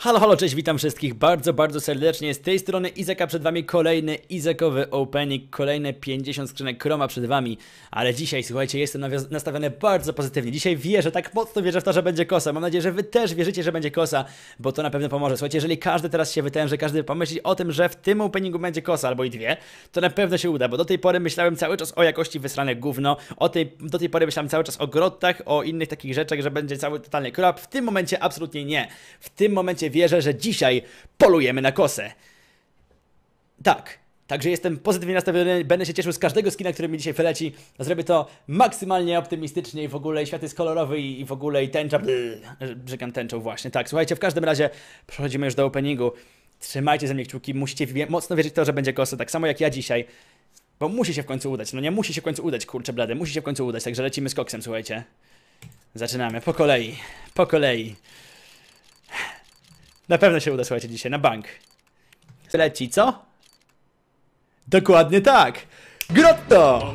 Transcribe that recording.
Halo, halo, cześć, witam wszystkich bardzo, bardzo serdecznie. Z tej strony Izaka przed wami kolejny Izakowy opening, kolejne 50 skrzynek Chroma przed wami. Ale dzisiaj, słuchajcie, jestem nastawiony bardzo pozytywnie. Dzisiaj wierzę, tak mocno wierzę w to, że będzie kosa. Mam nadzieję, że wy też wierzycie, że będzie kosa, bo to na pewno pomoże. Słuchajcie, jeżeli każdy teraz się wytęży, każdy pomyśli o tym, że w tym openingu będzie kosa albo i dwie, to na pewno się uda, bo do tej pory myślałem cały czas o jakości wysrane gówno, o tej, do tej pory myślałem cały czas o grottach, o innych takich rzeczach, że będzie cały totalny krop. W tym momencie absolutnie nie. W tym momencie wierzę, że dzisiaj polujemy na kosę. Tak. Także jestem pozytywnie nastawiony, będę się cieszył z każdego skina, który mi dzisiaj wyleci. Zrobię to maksymalnie optymistycznie i w ogóle świat jest kolorowy i w ogóle i tęcza. Brzegam tęczą właśnie, tak. Słuchajcie, w każdym razie przechodzimy już do openingu. Trzymajcie ze mnie kciuki, musicie mocno wierzyć w to, że będzie kosa, tak samo jak ja dzisiaj. Bo musi się w końcu udać, no nie musi się w końcu udać, kurczę blady, musi się w końcu udać, także lecimy z koksem, słuchajcie. Zaczynamy, po kolei, po kolei. Na pewno się uda, słuchajcie, dzisiaj, na bank. Leci, co? Dokładnie tak! Grotto!